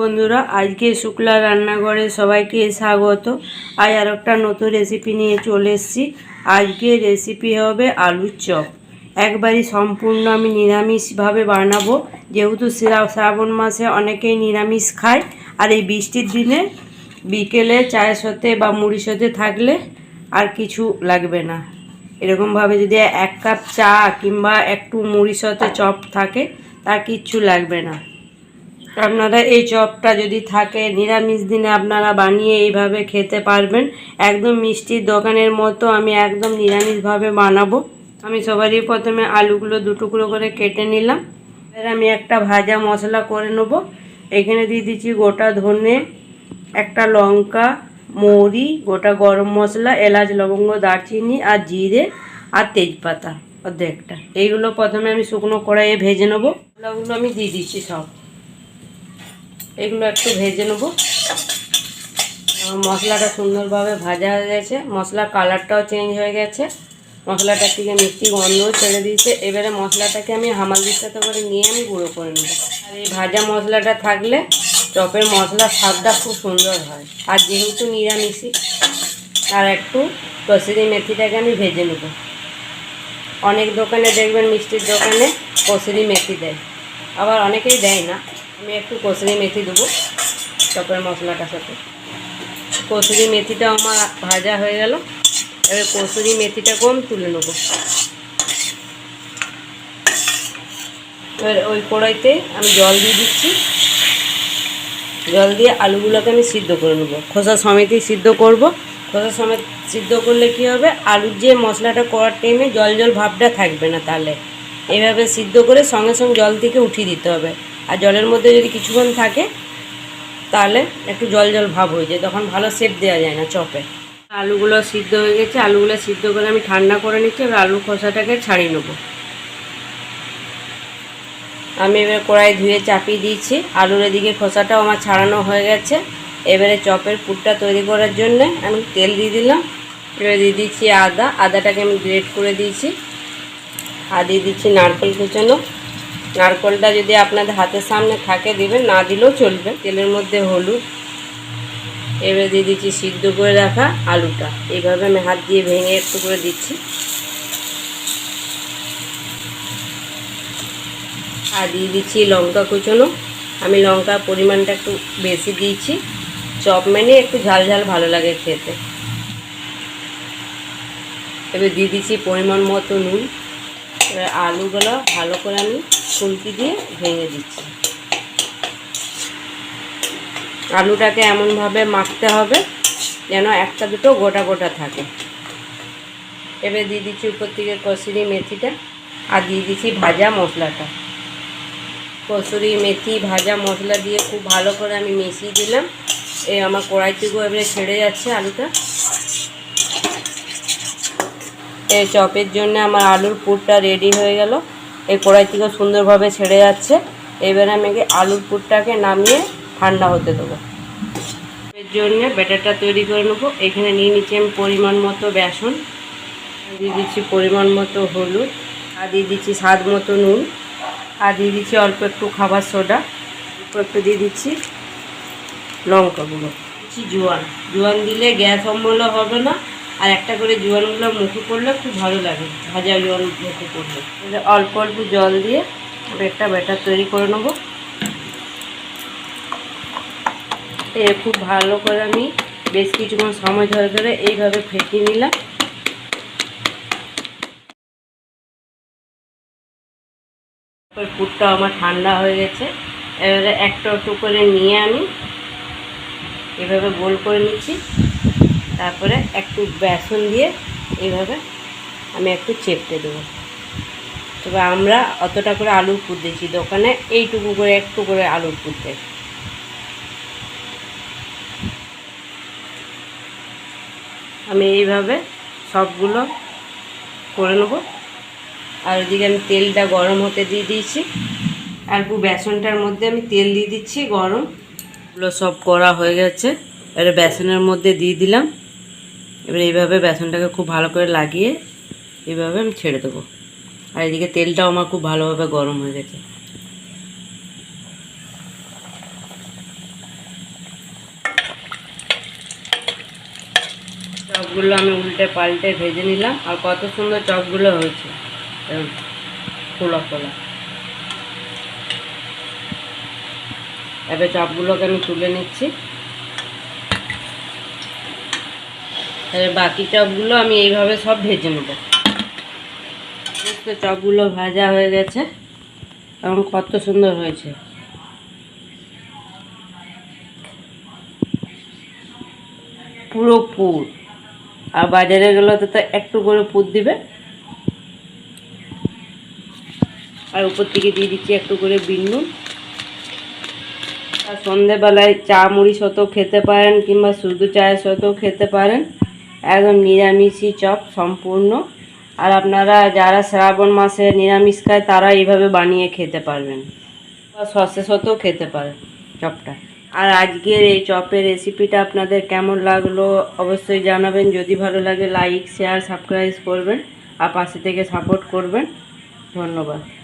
বন্ধুরা, আজকে শুক্লা রান্নাঘরে সবাইকে স্বাগত। আজ আর একটা নতুন রেসিপি নিয়ে চলে এসেছি। আজকে রেসিপি হবে আলুর চপ। একবারই সম্পূর্ণ আমি নিরামিষভাবে বানাবো। যেহেতু শ্রাবণ মাসে অনেকেই নিরামিষ খায়, আর এই বৃষ্টির দিনে বিকেলে চায়ের সাথে বা মুড়ির সাথে থাকলে আর কিছু লাগবে না। এরকমভাবে যদি এক কাপ চা কিংবা একটু মুড়ির সাথে চপ থাকে, তার কিচ্ছু লাগবে না। আপনারা এই চপটা যদি থাকে, নিরামিষ দিনে আপনারা বানিয়ে এইভাবে খেতে পারবেন। একদম মিষ্টির দোকানের মতো আমি একদম নিরামিষভাবে বানাবো। আমি সবারই প্রথমে আলুগুলো দু টুকরো করে কেটে নিলাম। এবার আমি একটা ভাজা মশলা করে নেব। এখানে দিয়ে দিচ্ছি গোটা ধনে, একটা লঙ্কা, মৌরি, গোটা গরম মশলা, এলাচ, লবঙ্গ, দারচিনি আর জিরে আর তেজপাতা অর্ধেকটা। এইগুলো প্রথমে আমি শুকনো কড়াইয়ে ভেজে নেব। ওগুলো আমি দিয়ে দিচ্ছি সব। এগুলো একটু ভেজে নেব। মশলাটা সুন্দরভাবে ভাজা হয়ে গেছে। মশলার কালারটাও চেঞ্জ হয়ে গেছে। মশলাটার থেকে মিষ্টি গন্ধও ছেড়ে দিয়েছে। এবারে মশলাটাকে আমি হামালদির সাথে করে নিয়ে আমি গুঁড়ো করে নেব। আর এই ভাজা মশলাটা থাকলে চপের মশলার স্বাদটা খুব সুন্দর হয়। আর যেহেতু নিরামিষি আর একটু কসুরি মেথিটাকে আমি ভেজে নেব। অনেক দোকানে দেখবেন মিষ্টির দোকানে কসুরি মেথি দেয়। আবার অনেকেই দেয় না। আমি একটু কসুরি মেথি দেবো চপের মশলাটার সাথে। কসুরি মেথিটা আমার ভাজা হয়ে গেল। এবার কসুরি মেথিটা কম তুলে নেব। এবার ওই কড়াইতে আমি জল দিয়ে দিচ্ছি। জল দিয়ে আলুগুলোকে আমি সিদ্ধ করে নেব। খোসা সমেতই সিদ্ধ করব। খোসা সমেত সিদ্ধ করলে কি হবে? আলুর যে মশলাটা করার টাইমে জল জল ভাবটা থাকবে না তাহলে। এইভাবে সিদ্ধ করে সঙ্গে সঙ্গে জল থেকে উঠিয়ে দিতে হবে। আর জলের মধ্যে যদি কিছুক্ষণ থাকে, তাহলে একটু জল জল ভাব হয়ে যায়। তখন ভালো সেপ দেওয়া যায় না চপে। আলুগুলো সিদ্ধ হয়ে গেছে। আলুগুলো সিদ্ধ করে আমি ঠান্ডা করে নিচ্ছি। এবার আলু খোসাটাকে ছাড়িয়ে নেব। আমি এবার কড়াই ধুয়ে চাপিয়ে দিয়েছি। আলুর এদিকে খোসাটাও আমার ছাড়ানো হয়ে গেছে। এবারে চপের পুরটা তৈরি করার জন্য আমি তেল দিয়ে দিলাম। এবার দিয়ে দিচ্ছি আদা। আদাটাকে আমি গ্রেট করে দিয়েছি। আর দিয়ে দিচ্ছি নারকেল কুচানো। নারকেলটা যদি আপনাদের হাতের সামনে থাকে দেবেন, না দিলেও চলবে। তেলের মধ্যে হলুদ, এবারে দিয়ে দিচ্ছি সিদ্ধ করে রাখা আলুটা। এইভাবে আমি হাত দিয়ে ভেঙে একটু করে দিচ্ছি। আর দিয়ে দিচ্ছি লঙ্কা কুচনো। আমি লঙ্কার পরিমাণটা একটু বেশি দিয়েছি চপ মেনে একটু ঝাল ঝাল ভালো লাগে খেতে। এবার দিয়ে দিচ্ছি পরিমাণ মতো নুন। এবার আলুগুলো ভালো করে আমি ফুলকি দিয়ে ভেঙে দিচ্ছি। আলুটাকে এমনভাবে মাখতে হবে যেন একটা দুটো গোটা গোটা থাকে। এবার দিয়ে দিচ্ছি উপর থেকে কসুরি মেথিটা আর দিয়ে দিচ্ছি ভাজা মশলাটা। কসুরি মেথি, ভাজা মশলা দিয়ে খুব ভালো করে আমি মিশিয়ে দিলাম। এই আমার কড়াই থেকেও এবারে ছেড়ে যাচ্ছে আলুটা। চপের জন্য আমার আলুর পুরটা রেডি হয়ে গেল। এই কড়াই থেকে সুন্দরভাবে ছেড়ে যাচ্ছে। এবারে আমি আলুর পুরটাকে নামিয়ে ঠান্ডা হতে দেবো। এর জন্য ব্যাটারটা তৈরি করে নেব। এখানে নিয়ে নিচ্ছি আমি পরিমাণ মতো বেসন। দিয়ে দিচ্ছি পরিমাণ মতো হলুদ। আর দিয়ে দিচ্ছি স্বাদ মতো নুন। আর দিয়ে দিচ্ছি অল্প একটু খাবার সোডা। অল্প একটু দিয়ে দিচ্ছি লঙ্কাগুলো দিচ্ছি জোয়ান। জোয়ান দিলে গ্যাস অম্বল হবে না। আর একটা করে জোয়ানগুলো মুখে করলে খুব ভালো লাগে। ভাজা জোয়ান মুখে করলে অল্প অল্প জল দিয়ে আমি একটা ব্যাটার তৈরি করে নেব। এ খুব ভালো করে আমি বেশ কিছুক্ষণ সময় ধরে ধরে এইভাবে ফেটিয়ে নিলাম। পুরটা আমার ঠান্ডা হয়ে গেছে। এবারে একটা একটু করে নিয়ে আমি এভাবে গোল করে নিচ্ছি। তারপরে একটু বেসন দিয়ে এইভাবে আমি একটু চেপটে দেবো। তবে আমরা অতটা করে আলুর পুর দিচ্ছি দোকানে এইটুকু করে, একটু করে আলুর দেয় আমি এইভাবে সবগুলো করে নেব। আর ওদিকে আমি তেলটা গরম হতে দিয়ে দিয়েছি। আর বেসনটার মধ্যে আমি তেল দিয়ে দিচ্ছি, গরম। এগুলো সব করা হয়ে গেছে। এবারে বেসনের মধ্যে দিয়ে দিলাম। এবার এইভাবে বেসনটাকে খুব ভালো করে লাগিয়ে এইভাবে আমি ছেড়ে দেবো। আর এদিকে তেলটাও আমার খুব ভালোভাবে গরম হয়ে গেছে। চপগুলো আমি উল্টে পাল্টে ভেজে নিলাম, আর কত সুন্দর চপগুলো হয়েছে। খোলা খোলা এবার চপগুলোকে আমি তুলে নিচ্ছি। বাকি চপগুলো আমি এইভাবে সব ভেজে নেব। চপগুলো ভাজা হয়ে গেছে, এবং কত সুন্দর হয়েছে। পুরো পুর। আর বাজারে গেলে তো একটু করে পুর দিবে। আর উপর থেকে দিয়ে দিচ্ছি একটু করে বিন্নু আর সন্ধেবেলায় চা মুড়ি সাথেও খেতে পারেন কিংবা শুধু চায়ের সাথেও খেতে পারেন। একদম নিরামিষই চপ সম্পূর্ণ। আর আপনারা যারা শ্রাবণ মাসে নিরামিষ খায়, তারা এইভাবে বানিয়ে খেতে পারবেন। বা সসের সাথেও খেতে পারেন চপটা। আর আজকের এই চপের রেসিপিটা আপনাদের কেমন লাগল অবশ্যই জানাবেন। যদি ভালো লাগে লাইক শেয়ার সাবস্ক্রাইব করবেন। আর পাশে থেকে সাপোর্ট করবেন। ধন্যবাদ।